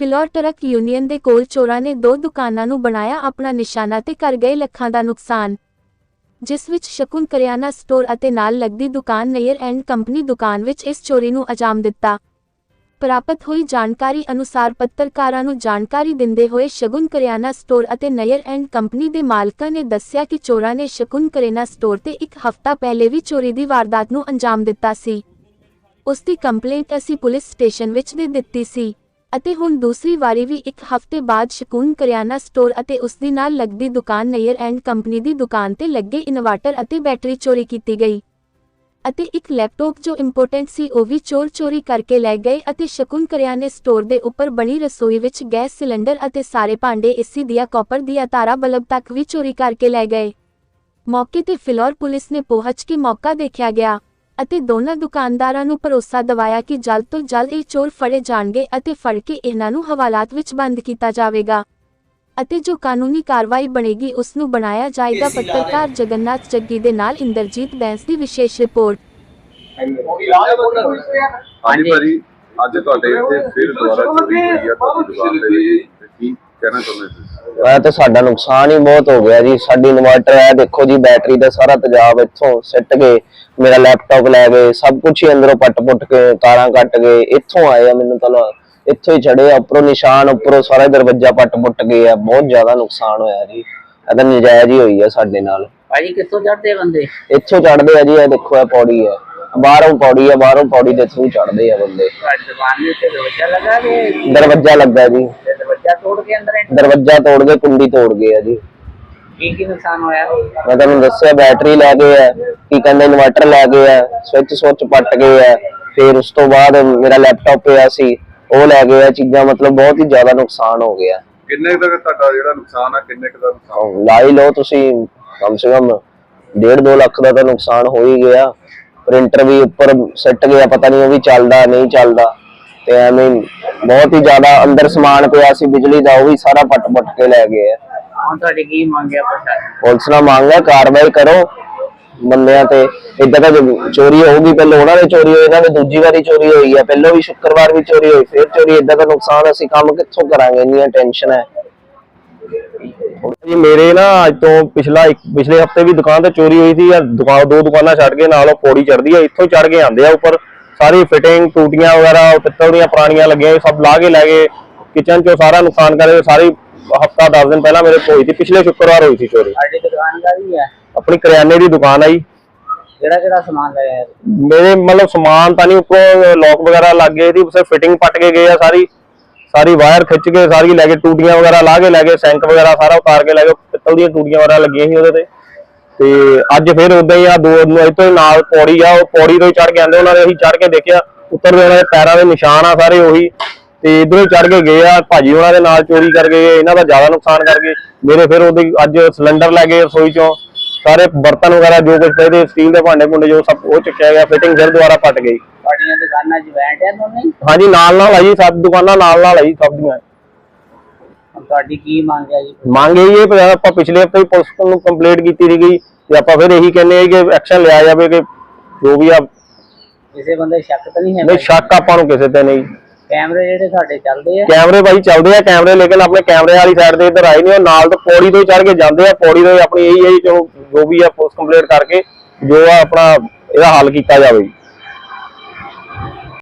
Phillaur truck union ਦੇ ਕੋਲ ਚੋਰਾਂ ਨੇ ਦੋ ਦੁਕਾਨਾਂ ਨੂੰ ਬਣਾਇਆ ਆਪਣਾ ਨਿਸ਼ਾਨਾ ਤੇ ਕਰ ਗਏ ਲੱਖਾਂ ਦਾ ਨੁਕਸਾਨ। ਜਿਸ ਵਿੱਚ ਸ਼ਕੁਨ ਕਰਿਆਨਾ ਸਟੋਰ ਅਤੇ ਨਾਲ ਲੱਗਦੀ ਦੁਕਾਨ ਨੇਅਰ ਐਂਡ ਕੰਪਨੀ ਦੁਕਾਨ ਵਿੱਚ ਇਸ ਚੋਰੀ ਨੂੰ ਅੰਜਾਮ ਦਿੱਤਾ। ਪ੍ਰਾਪਤ ਹੋਈ ਜਾਣਕਾਰੀ ਅਨੁਸਾਰ ਪੱਤਰਕਾਰਾਂ ਨੂੰ ਜਾਣਕਾਰੀ ਦਿੰਦੇ ਹੋਏ ਸ਼ਗੁਨ ਕਰਿਆਨਾ ਸਟੋਰ ਅਤੇ ਨਯਰ ਐਂਡ ਕੰਪਨੀ ਦੇ ਮਾਲਕਾਂ ਨੇ ਦੱਸਿਆ ਕਿ ਚੋਰਾਂ ਨੇ ਸ਼ਗੁਨ ਕਰਿਆਨਾ ਸਟੋਰ ਤੇ ਇੱਕ ਹਫ਼ਤਾ ਪਹਿਲੇ ਵੀ ਚੋਰੀ ਦੀ ਵਾਰਦਾਤ ਨੂੰ ਅੰਜਾਮ ਦਿੱਤਾ ਸੀ। ਉਸ ਦੀ ਕੰਪਲੇਂਟ ਅਸੀਂ ਪੁਲਿਸ ਸਟੇਸ਼ਨ ਵਿੱਚ ਦੇ ਦਿੱਤੀ ਸੀ। ਅਤੇ ਹੁਣ ਦੂਸਰੀ ਵਾਰੀ ਵੀ ਇੱਕ ਹਫ਼ਤੇ ਬਾਅਦ ਸ਼ਕੂਨ ਕਰਿਆਨਾ ਸਟੋਰ ਅਤੇ ਉਸ ਦੀ ਨਾਲ ਲੱਗਦੀ ਦੁਕਾਨ ਨਯਰ ਐਂਡ ਕੰਪਨੀ ਦੀ ਦੁਕਾਨ ਤੇ ਲੱਗੇ ਇਨਵਰਟਰ ਅਤੇ ਬੈਟਰੀ ਚੋਰੀ ਕੀਤੀ ਗਈ। ਅਤੇ ਇੱਕ ਲੈਪਟਾਪ ਜੋ ਇੰਪੋਰਟੈਂਟ ਸੀ, ਉਹ ਵੀ ਚੋਰ ਚੋਰੀ ਕਰਕੇ ਲੈ ਗਏ ਅਤੇ ਸ਼ਕੁਨ ਕਰਿਆਨੇ ਸਟੋਰ ਦੇ ਉੱਪਰ ਬਣੀ ਰਸੋਈ ਵਿੱਚ ਗੈਸ ਸਿਲੰਡਰ ਅਤੇ ਸਾਰੇ ਭਾਂਡੇ ਏਸੀ ਦੀਆਂ ਕਾਪਰ ਦੀਆਂ ਤਾਰਾਂ ਬਲਬ ਤੱਕ ਵੀ ਚੋਰੀ ਕਰਕੇ ਲੈ ਗਏ। ਮੌਕੇ ਤੇ ਫਿਲੌਰ ਪੁਲਿਸ ਨੇ ਪਹੁੰਚ ਕੇ ਮੌਕਾ ਦੇਖਿਆ ਗਿਆ। ਅਤੇ ਦੋਨਾਂ ਦੁਕਾਨਦਾਰਾਂ ਨੂੰ ਭਰੋਸਾ ਦਿਵਾਇਆ ਕਿ ਜਲਦ ਤੋਂ ਜਲਦ ਇਹ ਚੋਰ ਫੜੇ ਜਾਣਗੇ ਅਤੇ ਫੜ ਕੇ ਇਹਨਾਂ ਨੂੰ ਹਵਾਲਾਤ ਵਿੱਚ ਬੰਦ ਕੀਤਾ ਜਾਵੇਗਾ ਅਤੇ ਜੋ ਕਾਨੂੰਨੀ ਕਾਰਵਾਈ ਬਣੇਗੀ ਉਸ ਨੂੰ ਬਣਾਇਆ ਜਾਏਗਾ ਪੱਤਰਕਾਰ ਜਗਨਨਾਥ ਜੱਗੀ ਦੇ ਨਾਲ ਇੰਦਰਜੀਤ ਬੈਂਸ ਦੀ ਵਿਸ਼ੇਸ਼ ਰਿਪੋਰਟ। ਹਾਂਜੀ ਭਾਜੀ ਅੱਜ ਤੁਹਾਡੇ ਇੱਥੇ ਫਿਰ ਦੁਬਾਰਾ ਚੋਰੀ ਹੋਈ ਆ ਤੁਹਾਡੀ ਦੁਕਾਨ ਦੇ ਵਿੱਚ ਤੇ ਕੀ ਕਹਿਣਾ ਚਾਹੁੰਦੇ ਮੈਂ ਤਾਂ ਸਾਡਾ ਨੁਕਸਾਨ ਹੀ ਬਹੁਤ ਹੋ ਗਿਆ ਜੀ। ਸਾਡੀ ਇਨਵਰਟਰ ਹੈ ਦੇਖੋ ਜੀ ਬੈਟਰੀ ਦਾ ਸਾਰਾ ਤੇਜ਼ਾਬ ਇੱਥੋਂ ਸਿੱਟ ਗਏ ਮੇਰਾ ਲੈਪਟਾਪ ਲੈ ਗਏ ਸਭ ਕੁਝ ਹੀ ਅੰਦਰੋਂ ਪੱਟ-ਪੁੱਟ ਕੇ ਤਾਰਾਂ ਕੱਟ ਗਏ ਇੱਥੋਂ ਆਏ ਆ ਮੈਨੂੰ ਤਾਂ ਇੱਥੋਂ ਹੀ ਚੜੇ ਆ ਉੱਪਰੋਂ ਨਿਸ਼ਾਨ ਉੱਪਰੋਂ ਸਾਰਾ ਦਰਵਾਜ਼ਾ ਪੱਟ-ਪੁੱਟ ਗਏ ਆ। ਬਹੁਤ ਜ਼ਿਆਦਾ ਨੁਕਸਾਨ ਹੋਇਆ ਜੀ। ਇਹ ਤਾਂ ਨਜਾਇਜ਼ ਹੀ ਹੋਈ ਆ ਸਾਡੇ ਨਾਲ। ਭਾਜੀ ਕਿੱਥੋਂ ਚੜਦੇ ਬੰਦੇ? ਇੱਥੋਂ ਚੜਦੇ ਆ ਜੀ ਇਹ ਦੇਖੋ ਇਹ ਪੌੜੀ ਹੈ ਬਾਹਰੋਂ ਪੌੜੀ ਆ ਬਾਹਰੋਂ ਪੌੜੀ ਦੇ ਥਰੂ ਚੜਦੇ ਆ ਬੰਦੇ। ਕੇ ਦਰਵਾਜ਼ਾ ਲੱਗਾ ਜੀ। ਦਰਵਾਜ਼ਾ ਤੋੜ ਕੇ ਅੰਦਰ ਐਂਟਰ ਦਰਵਾਜ਼ਾ ਤੋੜ ਕੇ ਕੁੰਡੀ ਤੋੜ ਗਏ ਆ ਜੀ। ਕੀ ਕੀ ਨੁਕਸਾਨ ਹੋਇਆ? ਮੈਂ ਤੁਹਾਨੂੰ ਦੱਸਿਆ ਬੈਟਰੀ ਲੈ ਗਏ ਆ ਕੀ ਕਹਿੰਦੇ ਇਨਵਰਟਰ ਲੈ ਗਏ ਆ ਸਵਿੱਚ ਸੁੱਚ ਪੱਟ ਗਏ ਆ ਫਿਰ ਉਸ ਤੋਂ ਬਾਅਦ ਮੇਰਾ ਲੈਪਟਾਪ ਪਿਆ ਸੀ ਉਹ ਲੈ ਗਏ ਆ ਚੀਜ਼ਾਂ ਮਤਲਬ ਬਹੁਤ ਹੀ ਜ਼ਿਆਦਾ ਨੁਕਸਾਨ ਹੋ ਗਿਆ। ਕਿੰਨੇ ਕੁ ਤੱਕ ਤੁਹਾਡਾ ਜਿਹੜਾ ਨੁਕਸਾਨ ਆ ਕਿੰਨੇ ਕੁ ਦਾ ਨੁਕਸਾਨ? ਹੁਣ ਲਾ ਹੀ ਲਓ ਤੁਸੀਂ ਕਮ ਸੇ ਕਮ 1.5 ਲੱਖ ਦਾ ਤਾਂ ਨੁਕਸਾਨ ਹੋ ਹੀ ਗਿਆ। ਪ੍ਰਿੰਟਰ ਵੀ ਉੱਪਰ ਸੱਟ ਗਿਆ ਪਤਾ ਨਹੀਂ ਉਹ ਵੀ ਚੱਲਦਾ ਨਹੀਂ ਚੱਲਦਾ ਤੇ ਐਵੇਂ ਹੀ ਬਹੁਤ ਹੀ ਜ਼ਿਆਦਾ ਅੰਦਰ ਸਮਾਨ ਪਿਆ ਸੀ ਬਿਜਲੀ ਦਾ ਉਹ ਵੀ ਸਾਰਾ ਪੱਟ-ਪੱਟ ਕੇ ਲੈ ਗਏ ਆ। ਹੁਣ ਤੁਹਾਡੀ ਕੀ ਮੰਗਿਆ ਪ੍ਰਸ਼ਾਸਨ ਪੁਲਿਸ ਨਾਲ ਮੰਗ ਹੈ ਕਾਰਵਾਈ ਕਰੋ ਬੰਦਿਆਂ ਤੇ। ਇਦਾਂ ਤਾਂ ਜੋ ਚੋਰੀ ਹੋਊਗੀ ਪਹਿਲਾਂ ਉਹਨਾਂ ਦੇ ਚੋਰੀ ਹੋਈ ਇਹਨਾਂ ਦੇ ਦੂਜੀ ਵਾਰੀ ਚੋਰੀ ਹੋਈ ਹੈ ਪਹਿਲਾਂ ਵੀ ਸ਼ੁੱਕਰਵਾਰ ਵੀ ਚੋਰੀ ਹੋਈ ਫਿਰ ਚੋਰੀ ਇਦਾਂ ਦਾ ਨੁਕਸਾਨ ਅਸੀਂ ਕੰਮ ਕਿੱਥੋਂ ਕਰਾਂਗੇ? ਇੰਨੀਆਂ ਟੈਨਸ਼ਨ ਹੈ। ਜੀ ਮੇਰੇ ਨਾ ਅੱਜ ਤੋਂ ਪਿਛਲਾ ਇੱਕ ਪਿਛਲੇ ਹਫ਼ਤੇ ਵੀ ਦੁਕਾਨ ਤੇ ਚੋਰੀ ਹੋਈ ਸੀ ਯਾਰ ਦੁਕਾਨ ਦੋ ਦੁਕਾਨਾਂ ਛੱਡ ਕੇ ਨਾਲ ਉਹ ਪੌੜੀ ਚੜਦੀ ਆ ਇੱਥੋਂ ਚੜ ਕੇ ਆਂਦੇ ਆ ਉੱਪਰ। ਸਾਰੀ ਫਿਟਿੰਗ ਟੂਟੀਆਂ ਵਗੈਰਾ ਉਹ ਪਿੱਤਲ ਦੀਆਂ ਪੁਰਾਣੀਆਂ ਲੱਗੀਆਂ ਸਭ ਲਾ ਕੇ ਲੈ ਗਏ। ਕਿਚਨ ਚੋਂ ਸਾਰਾ ਨੁਕਸਾਨ ਕਰੇ ਸਾਰੀ ਹਫਤਾ 10 ਦਿਨ ਪਹਿਲਾਂ ਮੇਰੇ ਹੋਈ ਸੀ ਪਿਛਲੇ ਸ਼ੁੱਕਰਵਾਰ ਹੋਈ ਸੀ ਚੋਰੀ। ਸਾਡੀ ਦੁਕਾਨ ਦਾ ਵੀ ਹੈ। ਆਪਣੀ ਕਰਿਆਨੇ ਦੀ ਦੁਕਾਨ ਆਈ ਕਿਹੜਾ ਕਿਹੜਾ ਸਮਾਨ ਲਿਆ ਮੇਰੇ ਮਤਲਬ ਸਮਾਨ ਤਾਂ ਨਹੀਂ ਉੱਪਰੋਂ ਲੋਕ ਵਗੈਰਾ ਲੱਗ ਗਏ ਸੀ ਸਿਰਫ ਫਿਟਿੰਗ ਪੱਟ ਕੇ ਗਏ ਆ ਸਾਰੀ। ਸਾਰੀ ਵਾਇਰ ਖਿੱਚ ਕੇ ਸਾਰੀ ਲੈ ਕੇ ਟੂਟੀਆਂ ਵਗੈਰਾ ਲਾ ਕੇ ਲੈ ਗਏ ਸੈਂਕ ਵਗੈਰਾ ਸਾਰਾ ਉਤਾਰ ਕੇ ਲੈ ਗਏ ਪਿੱਤਲ ਦੀਆਂ ਟੂਟੀਆਂ ਵਗੈਰਾ ਲੱਗੀਆਂ ਸੀ ਉਹਦੇ ਤੇ। ਤੇ ਅੱਜ ਫਿਰ ਉਦਾਂ ਹੀ ਆ ਦੋ ਇੱਥੋਂ ਹੀ ਨਾਲ ਪੌੜੀ ਆ ਉਹ ਪੌੜੀ ਤੋਂ ਹੀ ਚੜ ਕੇ ਆਂਦੇ ਉਹਨਾਂ ਨੇ ਅਸੀਂ ਚੜ ਕੇ ਦੇਖਿਆ ਉੱਤਰਦੇ ਉਹਨਾਂ ਦੇ ਪੈਰਾਂ ਦੇ ਨਿਸ਼ਾਨ ਆ ਸਾਰੇ ਉਹੀ ਤੇ ਇਧਰੋਂ ਹੀ ਚੜ ਕੇ ਗਏ ਆ ਭਾਜੀ ਉਹਨਾਂ ਦੇ ਨਾਲ ਚੋਰੀ ਕਰ ਗਏ ਇਹਨਾਂ ਦਾ ਜ਼ਿਆਦਾ ਨੁਕਸਾਨ ਕਰ ਗਏ ਮੇਰੇ ਫਿਰ ਉਹਦੇ ਅੱਜ ਸਿਲੰਡਰ ਲੈ ਗਏ ਰਸੋਈ ਚੋਂ ਸਾਰੇ ਬਰਤਨ ਵਗੈਰਾ ਜੋ ਕੁਝ ਪਏ ਸਟੀਲ ਦੇ ਭਾਂਡੇ ਭੁੰਡੇ ਜੋ ਸਭ ਉਹ ਚੁੱਕਿਆ ਗਿਆ ਫਿਟਿੰਗ ਫਿਰ ਦੁਬਾਰਾ ਪੱਟ ਗਈ ਤੁਹਾਡੀਆਂ ਦੁਕਾਨਾਂ 'ਚ ਦੋਨੇ? ਹਾਂਜੀ ਨਾਲ ਨਾਲ ਆਈ ਸਭ ਦੁਕਾਨਾਂ ਨਾਲ ਨਾਲ ਆਈ ਸਭ ਦੀਆਂ ਤੁਹਾਡੀ ਕੀ ਮੰਗ ਹੈ ਜੀ? ਮੰਗ ਇਹ ਹੈ ਕਿ ਆਪਾਂ ਪਿਛਲੇ ਹਫ਼ਤੇ ਹੀ ਪੁਲਿਸ ਨੂੰ ਕੰਪਲੇਂਟ ਕੀਤੀ ਸੀਗੀ ਤੇ ਆਪਾਂ ਫਿਰ ਇਹੀ ਕਹਿੰਦੇ ਹਾਂ ਕਿ ਐਕਸ਼ਨ ਲਿਆ ਜਾਵੇ ਕਿ ਜੋ ਵੀ ਆ ਕਿਸੇ ਬੰਦੇ ਸ਼ੱਕ ਤਾਂ ਨਹੀਂ ਹੈ? ਨਹੀਂ ਸ਼ੱਕ ਆਪਾਂ ਨੂੰ ਕਿਸੇ ਤੇ ਨਹੀਂ। ਕੈਮਰੇ ਜਿਹੜੇ ਤੁਹਾਡੇ ਚੱਲਦੇ ਆ। ਕੈਮਰੇ ਭਾਈ ਚੱਲਦੇ ਆ ਕੈਮਰੇ ਲੇਕਿਨ ਆਪਣੇ ਕੈਮਰੇ ਵਾਲੀ ਸਾਈਡ ਤੇ ਇੱਧਰ ਆਏ ਨਹੀਂ ਉਹ ਨਾਲ ਤੋਂ ਪੌੜੀ ਤੋਂ ਚੜ ਕੇ ਜਾਂਦੇ ਆ। ਪੌੜੀ ਤੋਂ ਹੀ ਆਪਣੀ ਇਹੀ ਹੈ ਜੀ ਵੀ ਆ ਪੁਲਿਸ ਕੰਪਲੇਂਟ ਕਰਕੇ ਜੋ ਆ ਆਪਣਾ ਇਹਦਾ ਹੱਲ ਕੀਤਾ ਜਾਵੇ।